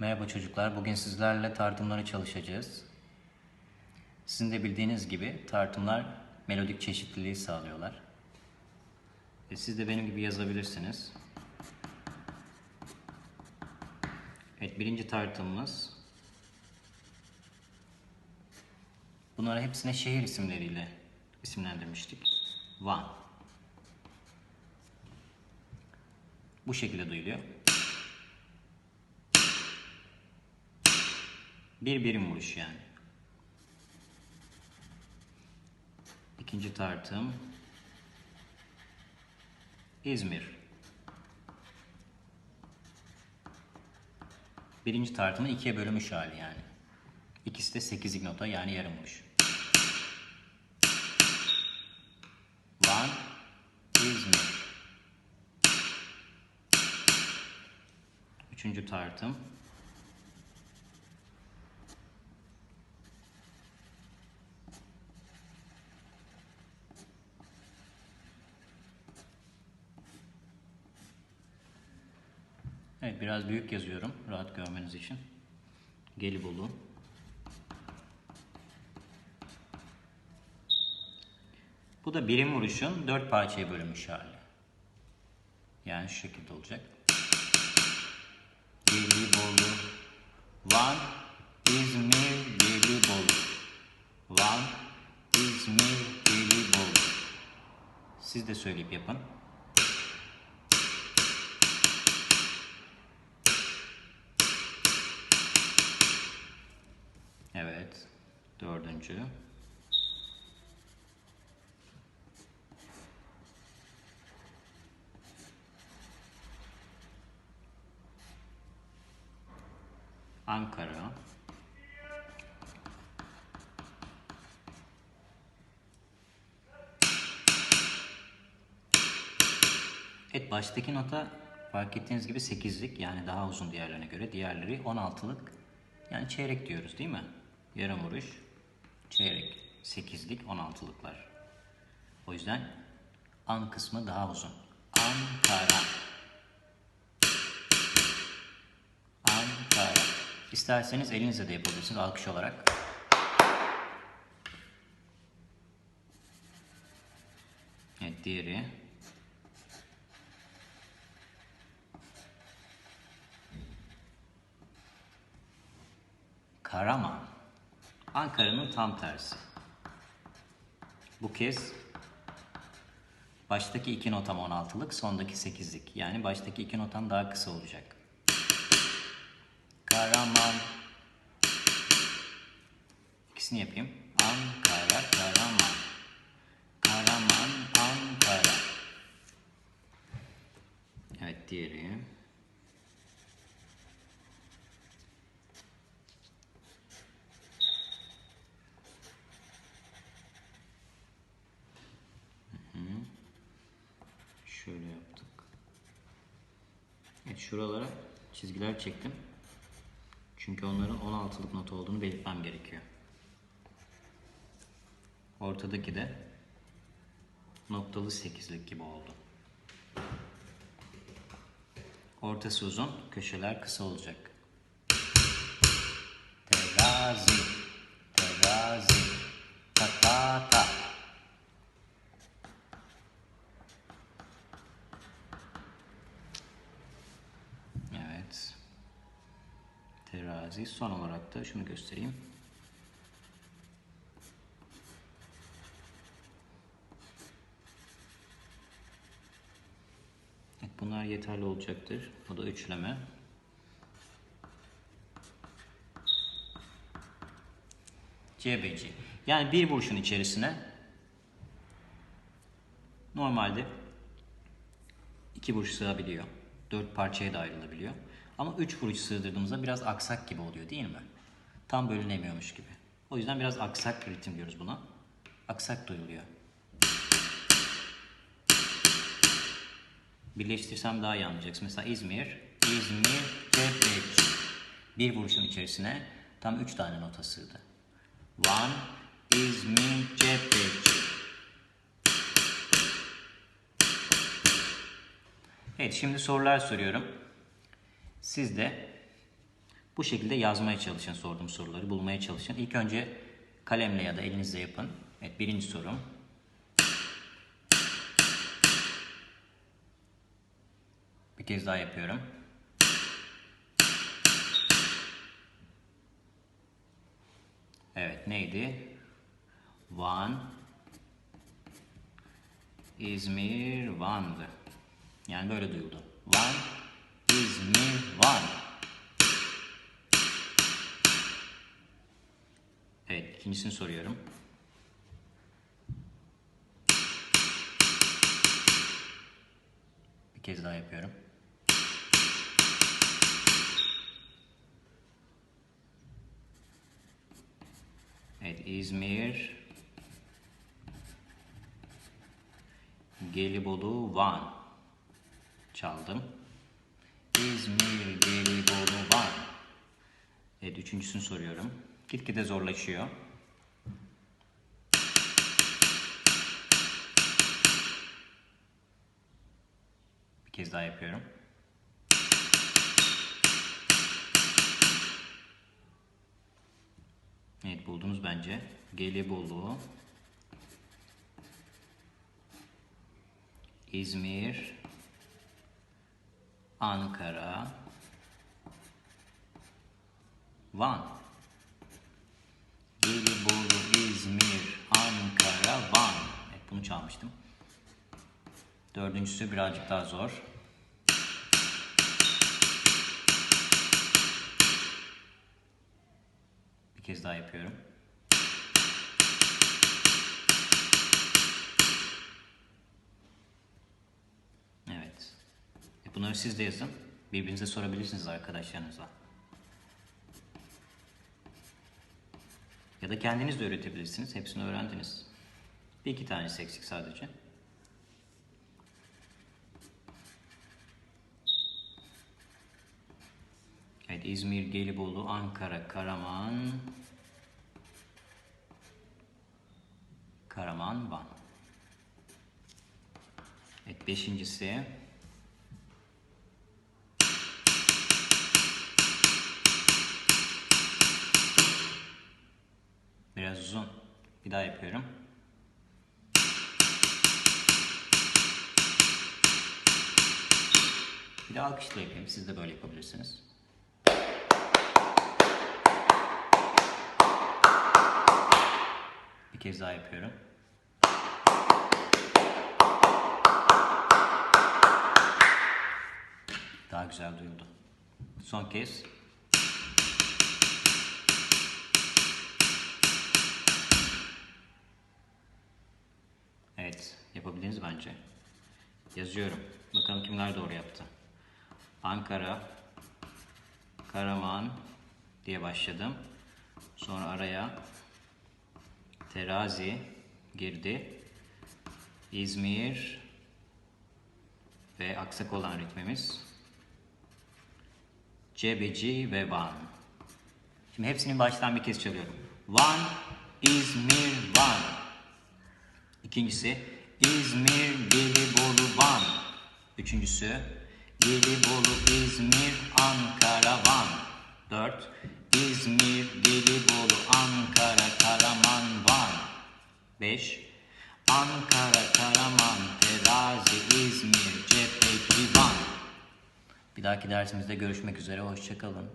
Merhaba çocuklar. Bugün sizlerle tartımları çalışacağız. Sizin de bildiğiniz gibi tartımlar melodik çeşitliliği sağlıyorlar. E siz de benim gibi yazabilirsiniz. Evet birinci tartımımız. Bunları hepsine şehir isimleriyle isimlendirmiştik. Van. Bu şekilde duyuluyor. Bir birim vuruş yani. İkinci tartım. İzmir. Birinci tartımın ikiye bölünmüş hali yani. İkisi de sekizlik nota yani yarım vuruş. Van, İzmir. Üçüncü tartım. Evet biraz büyük yazıyorum rahat görmeniz için. Gelibolu. Bu da birim vuruşun dört parçaya bölünmüş hali. Yani şu şekilde olacak. Gelibolu. Van, İzmir, Gelibolu. Van, İzmir, Gelibolu. Siz de söyleyip yapın. Evet. Dördüncü. Ankara. Evet baştaki nota fark ettiğiniz gibi 8'lik yani daha uzun diğerlerine göre. Diğerleri 16'lık yani çeyrek diyoruz değil mi? Yarım vuruş, çeyrek, 8'lik, 16'lıklar. O yüzden an kısmı daha uzun. Ankara. Ankara. İsterseniz elinizle de yapabilirsiniz alkış olarak. Evet diğeri. Karaman. Ankara'nın tam tersi. Bu kez baştaki iki notam 16'lık, sondaki 8'lik. Yani baştaki iki notam daha kısa olacak. Karaman. İkisini yapayım. Ankara, Karaman Ankara. Evet diğeri. Şöyle yaptık. Evet şuralara çizgiler çektim. Çünkü onların 16'lık not olduğunu belirtmem gerekiyor. Ortadaki de noktalı 8'lik gibi oldu. Ortası uzun, köşeler kısa olacak. Terazi, terazi, Terazi. Son olarak da şunu göstereyim. Bunlar yeterli olacaktır. Bu da üçleme. CBC. Yani bir vuruşun içerisine normalde iki vuruş sığabiliyor. Dört parçaya da ayrılabiliyor. Ama üç vuruş sığdırdığımızda biraz aksak gibi oluyor değil mi? Tam bölünemiyormuş gibi. O yüzden biraz aksak ritim diyoruz buna. Aksak duyuluyor. Birleştirsem daha iyi anlayacaksın. Mesela İzmir, İzmir, Cebeci. Bir vuruşun içerisine tam üç tane nota sığdı. Van, İzmir, Cebeci. Evet şimdi sorular soruyorum. Siz de Bu şekilde yazmaya çalışın sorduğum soruları, bulmaya çalışın. İlk önce kalemle ya da elinizle yapın. Evet birinci sorum. Bir kez daha yapıyorum. Evet neydi? Van İzmir Van'dı. Yani böyle duyuldu. Van İzmir Van. Evet ikincisini soruyorum. Bir kez daha yapıyorum. Evet İzmir Gelibolu Van çaldım. İzmir Gelibolu Van. Evet üçüncüsünü soruyorum. Gitgide zorlaşıyor. Bir kez daha yapıyorum. Evet buldunuz bence. Gelibolu, İzmir, Ankara, Van. Gelibolu, İzmir, Ankara, Van. Evet bunu çalmıştım. Dördüncüsü birazcık daha zor. Bir kez daha yapıyorum. Evet. E bunları siz de yazın. Birbirinize sorabilirsiniz arkadaşlarınızla. Ya da kendiniz de öğretebilirsiniz. Hepsini öğrendiniz. Bir iki tanesi eksik sadece. Evet İzmir, Gelibolu, Ankara, Karaman, Karaman, Van. Evet beşincisi. Biraz uzun. Bir daha yapıyorum. Bir de alkışla yapayım. Siz de böyle yapabilirsiniz. Bir kez daha yapıyorum. Daha güzel duyuldu. Son kez. Evet, bence. Yazıyorum. Bakalım kimler doğru yaptı. Ankara, Karaman diye başladım. Sonra araya Terazi girdi. İzmir ve aksak olan ritmimiz. Cebeci ve Van. Şimdi hepsini baştan bir kez çalıyorum. Van, İzmir, Van. İkincisi İzmir, Gelibolu, Van. Üçüncüsü Gelibolu, İzmir, Ankara, Van. Dört İzmir, Gelibolu, Ankara, Karaman, Van. Beş Ankara, Karaman, Terazi, İzmir, Cepheci, Van. Bir dahaki dersimizde görüşmek üzere. Hoşçakalın.